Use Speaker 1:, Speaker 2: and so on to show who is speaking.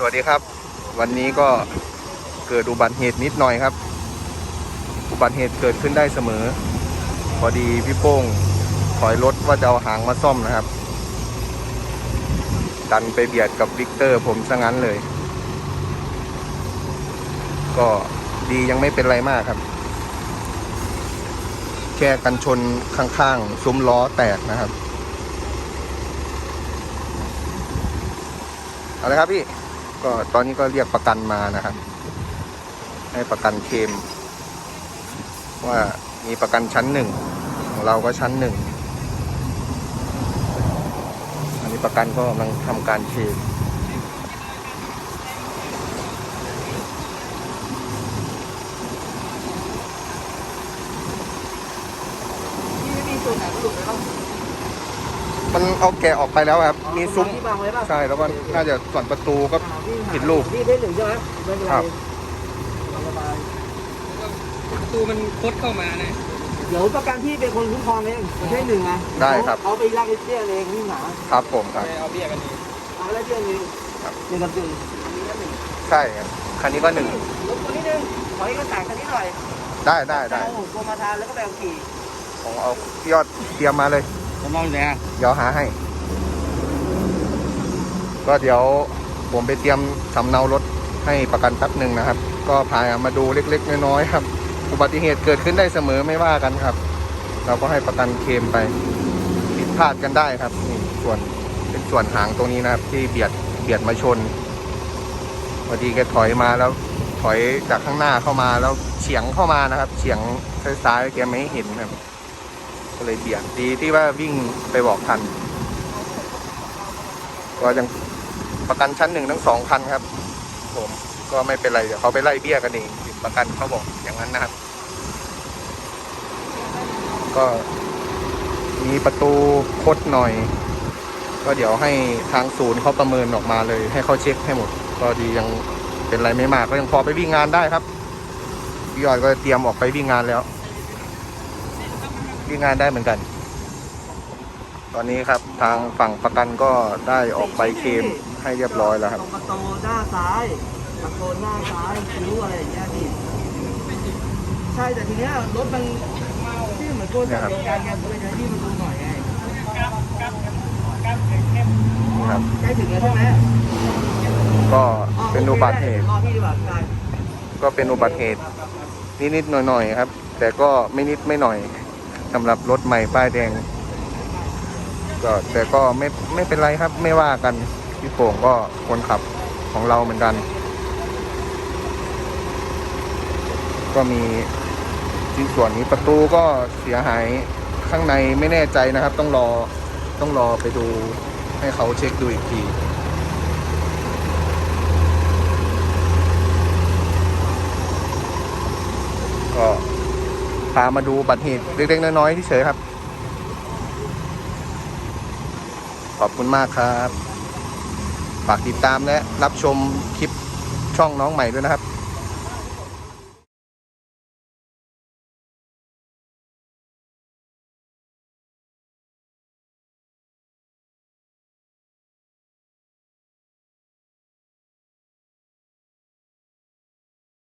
Speaker 1: สวัสดีครับ วันนี้ก็เกิดอุบัติเหตุนิดหน่อยครับ อุบัติเหตุเกิดขึ้นได้เสมอ พอดีพี่โป้งถอยรถว่าจะเอาหางมาซ่อมนะครับ ดันไปเบียดกับวิกเตอร์ผมซะงั้นเลย ก็ดียังไม่เป็นไรมากครับ แค่กันชนข้างๆซุ้มล้อแตกนะครับเอาเลยครับพี่ ก็ตอนนี้ก็เรียกประกันมานะครับ ให้ประกันเคลมว่ามีประกันชั้นหนึ่งของเราก็ชั้นหนึ่งอันนี้ประกันก็กำลังทำการเคลม
Speaker 2: ที่ไม่มีส่วนไหนหลุดไปบ้าง
Speaker 1: มันเอาแกะออกไปแล้วครับ มีซุ้ม
Speaker 2: ที่บังไว้ป่ะ
Speaker 1: ใช่ แล้วก็น่าจะส่วนประตูก็ ผิดรูป
Speaker 2: พี่ได้หนึ่งใช่ไหมไม่เป็นไร
Speaker 1: ครับ
Speaker 2: ตามสบาย
Speaker 3: ประตูมันคดเข้ามานะ
Speaker 2: เดี๋ยวประกันพี่เป็นคนคุ้มครองเองไม่ใช่หนึ่งไง
Speaker 1: ได้ครับ
Speaker 2: เขาไปลากไอ้เตี้ยเองนี่หนา
Speaker 1: ครับผมครับ
Speaker 3: ไปเอาเบี้ยกันดี
Speaker 2: เอาไปแล้วเตี้ยเอง
Speaker 1: ครับ
Speaker 2: หนึ่งกับหนึ่งอันนี้ก็หนึ่ง
Speaker 1: ใช่ครับคันนี้ก็หนึ่ง
Speaker 2: รบกวนนิดนึงขอเอกสารคันนี้หน่อย
Speaker 1: ได้ได้ได้
Speaker 2: เอากรมธรรม์แล้วก็แบบขี่
Speaker 1: ผมเอาพี่ยอดเตรียมมาเลย
Speaker 3: ผมมองแต่
Speaker 1: เดี๋ยวหาให้ ก็เดี๋ยวผมไปเตรียมสำเนารถให้ประกันแป๊บหนึ่งนะครับ ก็พามาดูเล็ก ๆ น้อยๆครับ อุบัติเหตุเกิดขึ้นได้เสมอไม่ว่ากันครับ เราก็ให้ประกันเคลมไปผิดพลาดกันได้ครับนี่ส่วนเป็นส่วนหางตรงนี้นะครับ ที่เบียดเบียดมาชนพอดีแกถอยมาแล้วถอยจากข้างหน้าเข้ามาแล้วเฉียงเข้ามานะครับ เฉียงซ้ายๆแกไม่เห็นครับ ก็เลยเบียดดีที่ว่าวิ่งไปบอกทัน ก็ยังประกันชั้นหนึ่งทั้งสองคันครับ ผมก็ไม่เป็นไรเดี๋ยวเขาไปไล่เบี้ยกันเองประกันเขาบอกอย่างนั้นนะครับ ก็มีประตูคดหน่อย ก็เดี๋ยวให้ทางศูนย์เขาประเมินออกมาเลย ให้เขาเช็คให้หมด ก็ดียังเป็นไรไม่มากก็ยังพอไปวิ่งงานได้ครับพี่ยอดก็เตรียมออกไปวิ่งงานแล้ว วิ่งงานได้เหมือนกัน ตอนนี้ครับทางฝั่งประกันก็ได้ออกใบเคลมให้เรียบร้อยแล้วครับ
Speaker 2: ตรงประตูหน้าซ้ายประตูหน้าซ้ายคิ้วอะไรอย่างเงี้ยพี่ใช่แต่ทีเนี้ยรถมันที่เหมือนคนจากเดียวกันไงก็เลยจะให้พี่มาดูหน่อยไง
Speaker 1: นี่ครับ
Speaker 2: ใกล้ถึงแล้วใช่ไหม
Speaker 1: ก็เป็นอุบัติเหตุ
Speaker 2: รอพี่ดีกว่าได้
Speaker 1: ก็เป็นอุบัติเหตุนิดๆหน่อยๆครับ แต่ก็ไม่นิดไม่หน่อย สำหรับรถใหม่ป้ายแดง ก็แต่ก็ไม่ไม่เป็นไรครับ ไม่ว่ากันพี่โป่งก็คนขับของเราเหมือนกัน ก็มีชิ้นส่วนนี้ประตูก็เสียหายข้างในไม่แน่ใจนะครับ ต้องรอต้องรอไปดูให้เขาเช็คดูอีกทีก็ามาดูบัตรเหตุเล็กๆน้อยๆที่เฉยครับ ขอบคุณมากครับ ฝากติดตามและรับชมคลิปช่องน้องใหม่ด้วยนะครับ